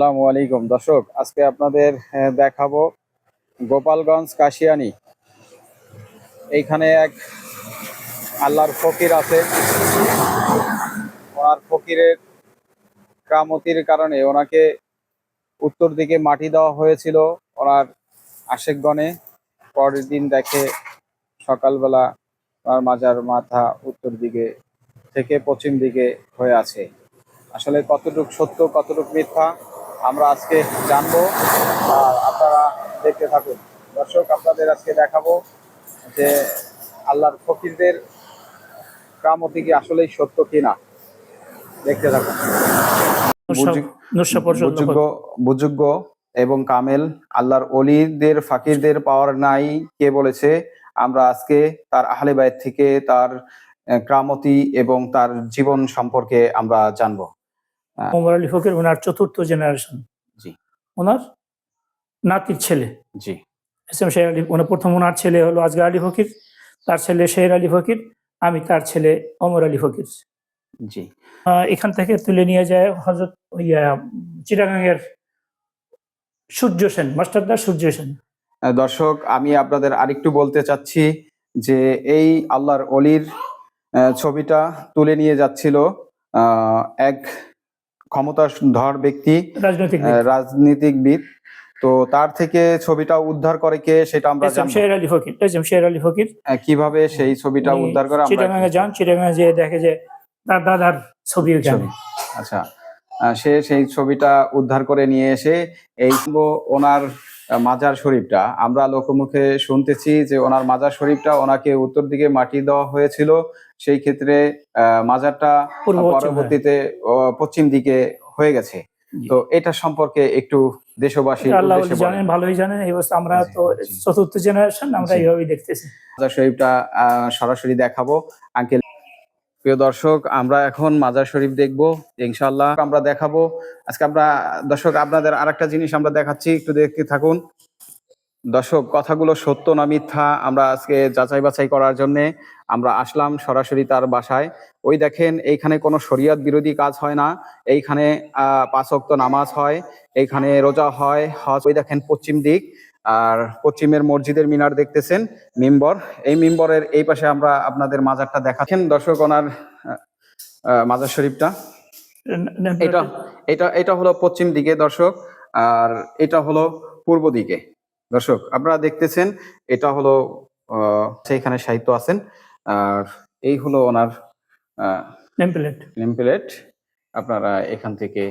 আসসালামু আলাইকুম। দর্শক, আজকে আপনাদের দেখাবো গোপালগঞ্জ কাশিয়ানি। এইখানে এক আল্লাহর ফকির আছে। ওনার ফকিরের কামতির কারণে ওনাকে উত্তর দিকে মাটি দেওয়া হয়েছিল ওনার আশেকগণে। পরের দিন দেখে সকালবেলা ওনার মাজার মাথা উত্তর দিকে থেকে পশ্চিম দিকে হয়ে আছে। আসলে কতটুক সত্য, কতটুক মিথ্যা আমরা আজকে জানব আর আপনারা দেখতে থাকুন। দর্শক আপনাদের আজকে দেখাবো যে আল্লাহর ফকিরদের কামতি কি আসলেই সত্য কিনা। দেখতে থাকুন। এবং কামেল আল্লাহর অলিদের ফাকিরদের পাওয়ার নাই। কে বলেছে? আমরা আজকে তার আহলে বাইত থেকে তার ক্রামতি এবং তার জীবন সম্পর্কে আমরা জানব। ওমর আলী ফকির ওনার চতুর্থ জেনারেশন জি। ওনার নাতির ছেলে। জি। এস এম শের আলী ওনার প্রথম ওনার ছেলে হলো আজগা আলী ফকির তার ছেলে শের আলী ফকির আমি তার ছেলে অমর আলী ফকির। জি। এখান থেকে তুলে নিয়ে যায় হজরত ইয়া চিটাগাঙ্গের সূর্য সেন মাস্টারদা সূর্য সেন। দর্শক আমি আপনাদের আরেকটু বলতে চাচ্ছি যে এই আল্লাহর অলির ছবিটা তুলে নিয়ে যাচ্ছিল আহ, এক ক্ষমতাধর ব্যক্তি রাজনীতিকবিদ। তো তার থেকে ছবিটা উদ্ধার করে কে সেটা আমরা জানি শের আলী ফকির এসএম শের আলী ফকির। কীভাবে সেই ছবিটা উদ্ধার করে আমরা চিটাগাঙ্গে যান চিটাগাঙ্গে যে দেখে যে তার দাদার ছবি। ওখানে। আচ্ছা সে সেই ছবিটা উদ্ধার করে নিয়ে এসে এই ওনার মাজার শরীফটা আমরা লোকমুখে শুনতেছি যে ওনার মাজার শরীফটা ওনাকে উত্তর দিকে মাটি দেওয়া হয়েছিল। সেই ক্ষেত্রে মাজারটা পূর্ব পরবর্তীতে পশ্চিম দিকে হয়ে গেছে। তো এটা সম্পর্কে একটু দেশবাসী আল্লাহ জানেন ভালোই জানেন এই অবস্থা আমরা তো চতুর্থ জেনারেশন আমরা। এইভাবেই দেখতেছি। মাজার শরীফটা আহ, সরাসরি দেখাবো। আঙ্কেল প্রিয় দর্শক, আমরা এখন মাজার শরীফ দেখব ইনশাল্লাহ আমরা দেখাবো, আজকে আমরা, দর্শক, আপনাদের আরেকটা জিনিস আমরা দেখাচ্ছি, একটু দেখতে থাকুন। দর্শক, কথাগুলো সত্য না মিথ্যা, আমরা আজকে যাচাই বাছাই করার জন্য আমরা আসলাম সরাসরি তার বাসায়। ওই দেখেন, এইখানে কোনো শরিয়ত বিরোধী কাজ হয় না, এইখানে, আহ, পাঁচ ওয়াক্ত নামাজ হয়, এইখানে রোজা হয়, হজ, ওই দেখেন পশ্চিম দিক। আর পশ্চিমের মসজিদের মিনার দেখতেছেন মিম্বর। এই মিম্বরের এই পাশে আমরা আপনাদের মাজারটা দেখাচ্ছেন। দর্শক ওনার মাজার শরীফটা। এটা এটা এটা হলো পশ্চিম দিকে দর্শক আর এটা হলো পূর্ব দিকে। দর্শক আপনারা দেখতেছেন এটা হলো আহ, সেইখানে সাহিত্য আছেন। আর এই হলো ওনার টেম্পলেট নেম প্লেট আপনারা এখান থেকে